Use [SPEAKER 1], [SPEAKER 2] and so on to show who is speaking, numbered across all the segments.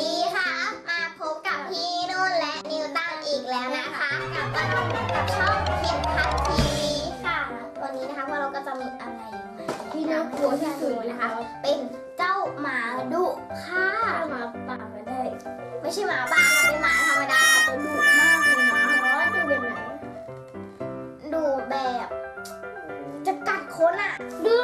[SPEAKER 1] ดีค่ะมาพบกับพี่นุ่นและนิวตันอีกแล้วนะคะ กับกับช่องคิดคัททีวีค่ะ วันนี้นะคะพวกเราก็จะมีอะไรมา
[SPEAKER 2] ที่น่ากลัวที่สุด
[SPEAKER 1] นะคะ เป็นเจ้าหมาดุค่ะ
[SPEAKER 2] ถ้ามาป่าก็ได้
[SPEAKER 1] ไม่ใช่หมาบ้าค่ะเป็นหมาธรรมดาแต่ดุมากเลยนะ
[SPEAKER 2] เพราะว่าดูเป็นไหน
[SPEAKER 1] ดุแบบ จะกัดคนอะ
[SPEAKER 2] ดื้อ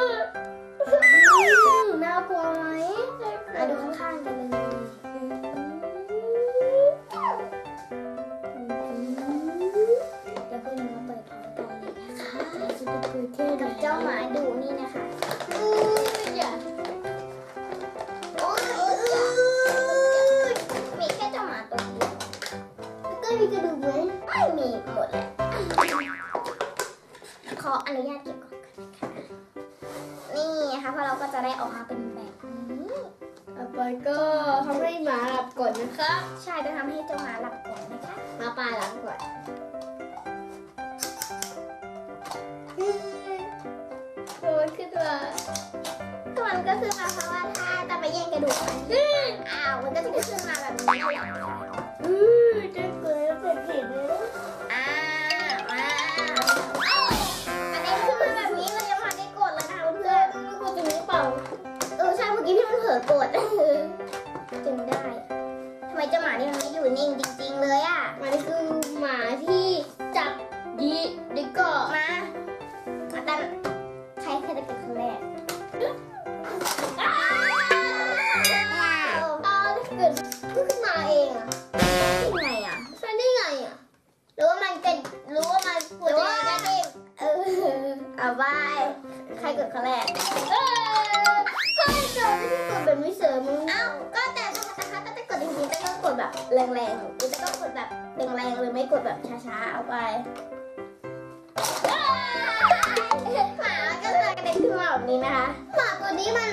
[SPEAKER 2] นุ
[SPEAKER 1] ญาตเก็บก่อนนะคะนี่นะคะเพราะเราก็จะได้ออกมาเป็นแบบนี้
[SPEAKER 2] ต่อไปก็ทำให้หมาหลับก่อนนะครับ
[SPEAKER 1] ใช่จะทำให้เจ้าหมาหลับก่อนนะคะ
[SPEAKER 2] หมาป่าหลับก่อนโดนขึ้นมา
[SPEAKER 1] ก็มันก็คือมาเพราะว่าถ้าจะไปแย่งกระดูกมันอ้าวมันก็จะขึ้นมาแบบนี้ เป
[SPEAKER 2] ล่า
[SPEAKER 1] เออใช่เมื่อกี้พี่มันเผลอกดจึงได้ทำไมเจ้าหมานี่มันไม่อยู่นิ่งจริงๆเลยอะ
[SPEAKER 2] มันคือหมาที่จับดีดีก็
[SPEAKER 1] มาอาตันใครใครจะเป็นคนแรกอ้าว
[SPEAKER 2] ตอนเกิดขึ้นมาเองอะ
[SPEAKER 1] ยังไงอะ
[SPEAKER 2] ใช่ได้ไงอะหรือว่ามันเป็นรู้ว่ามันป
[SPEAKER 1] ห
[SPEAKER 2] วด
[SPEAKER 1] รือ
[SPEAKER 2] จะ
[SPEAKER 1] ว่า
[SPEAKER 2] ได้
[SPEAKER 1] เออเอาบายใครเกิดคนแรก
[SPEAKER 2] เออให้ เจอไม่ได้กดแบบไม่เสริมมึง
[SPEAKER 1] เอ้าก็แต่ถ้าถ้าถ้าจะกดจริงๆต้องกดแบบแรงๆหรือจะต้องกดแบบแรงๆหรือไม่กดแบบช้าๆเอาไปหมาก็จะกระเด็นขึ้นมาแบบนี้นะคะ
[SPEAKER 2] หมาตัวนี้มัน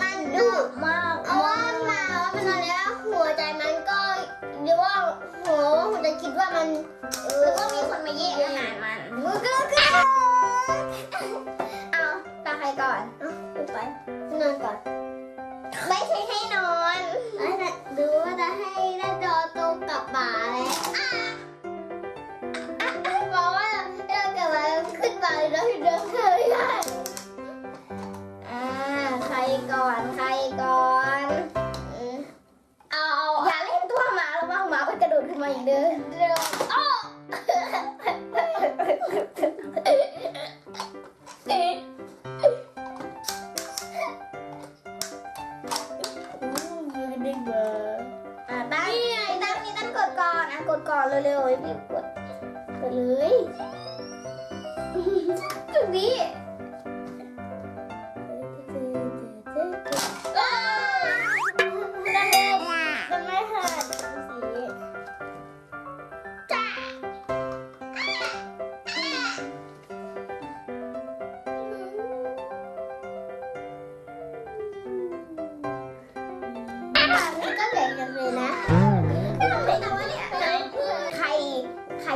[SPEAKER 2] มันดุมากเพราะว่าหมามันตอนเนี้ยหัวใจมันก็หรือว่าหัวหัวใจคิดว่ามัน
[SPEAKER 1] หรือว่ามีคนมาแย่งอาหารมัน
[SPEAKER 2] มันก็คือ
[SPEAKER 1] เอาตาใครก่อน
[SPEAKER 2] ดูไปนอนก่อน
[SPEAKER 1] ไม่ใช่ให้นอน
[SPEAKER 2] แล้วจะดูว่าจะให้หน้าจอตรงกับหมาเลยบอกว่าเราเกิดมาขึ้นมาแล้วเดินเธอไม่ได้
[SPEAKER 1] อ่าใครก่อนใครก่อนอืม
[SPEAKER 2] เอาเอา
[SPEAKER 1] อย่าเล่นตัวหมาแล้วว่าหมามันกระโดดขึ้นมาอีกเด้อ
[SPEAKER 2] เร็วอ้อ เร็
[SPEAKER 1] วๆรีบกดกดเลยจุดนี้อ้าว
[SPEAKER 2] ได้เลยมันไม่ขาดสี
[SPEAKER 1] จ้าอ่านี่ก็เหลือกันเลยนะ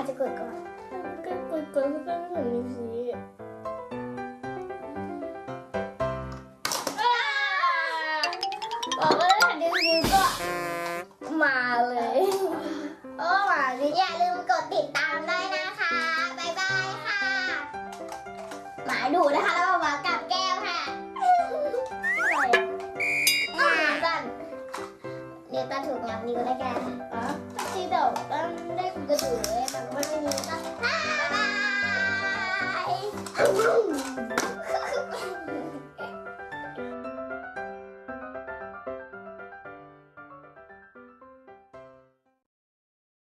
[SPEAKER 1] ใครจะกดก่อน
[SPEAKER 2] ก็กดกดก็ต้องเหมือนมีสีบอกว่าถ้าดึงดึงก็
[SPEAKER 1] มาเลยโอ้มาเลยอย่าลืมกดติดตามด้วยนะคะบายบายค่ะหมาดูนะคะแล้วมากับแก้วค่ะอะไรอะตันเดี๋ยวตันถูกงับนิ้วได้แก
[SPEAKER 2] อ๋อ